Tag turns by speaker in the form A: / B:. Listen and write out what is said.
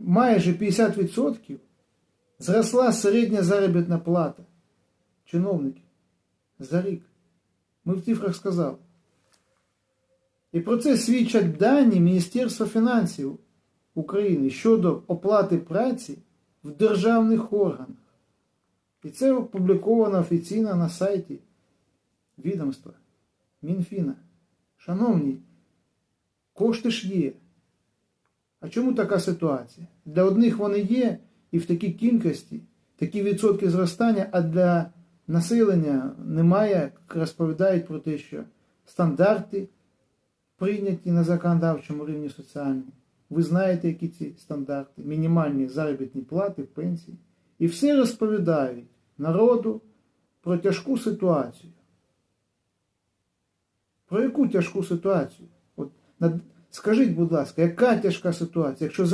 A: майже 50% зросла середня заробітна плата чиновників за рік. Ми в цифрах сказали. І про це свідчать дані Міністерства фінансів України щодо оплати праці в державних органах. І це опубліковано офіційно на сайті відомства Мінфіна. Шановні, кошти ж є. А чому така ситуація? Для одних вони є і в такій кількості, такі відсотки зростання, а для населення немає, як розповідають про те, що стандарти прийняті на законодавчому рівні соціальні. Ви знаєте, які ці стандарти, мінімальні заробітні плати, пенсії. І все розповідають народу про тяжку ситуацію. Про яку тяжку ситуацію? От, скажіть, будь ласка, яка тяжка ситуація? Якщо